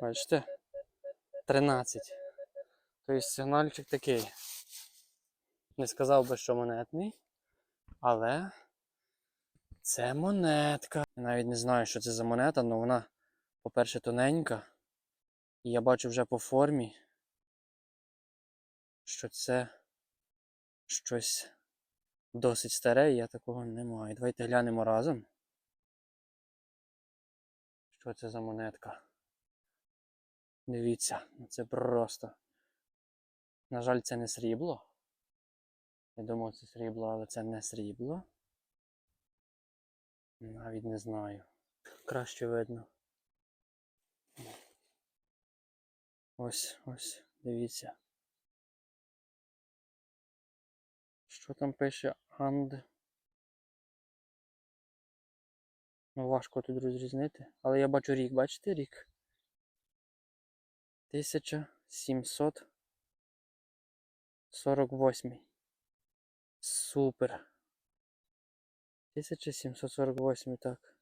Бачите? 13. Тобто сигнальчик такий. Не сказав би, що монетний, але це монетка. Я навіть не знаю, що це за монета, але вона, по-перше, тоненька. І я бачу вже по формі, що це щось досить старе, і я такого не маю. Давайте глянемо разом. Що це за монетка? Дивіться, ну це просто. На жаль, це не срібло. Я думав, це срібло, але це не срібло. Навіть не знаю. Краще видно. Ось, ось, дивіться. Що там пише and? Ну, важко тут розрізнити. Але я бачу рік, бачите рік? 1748. Супер. 1748, так.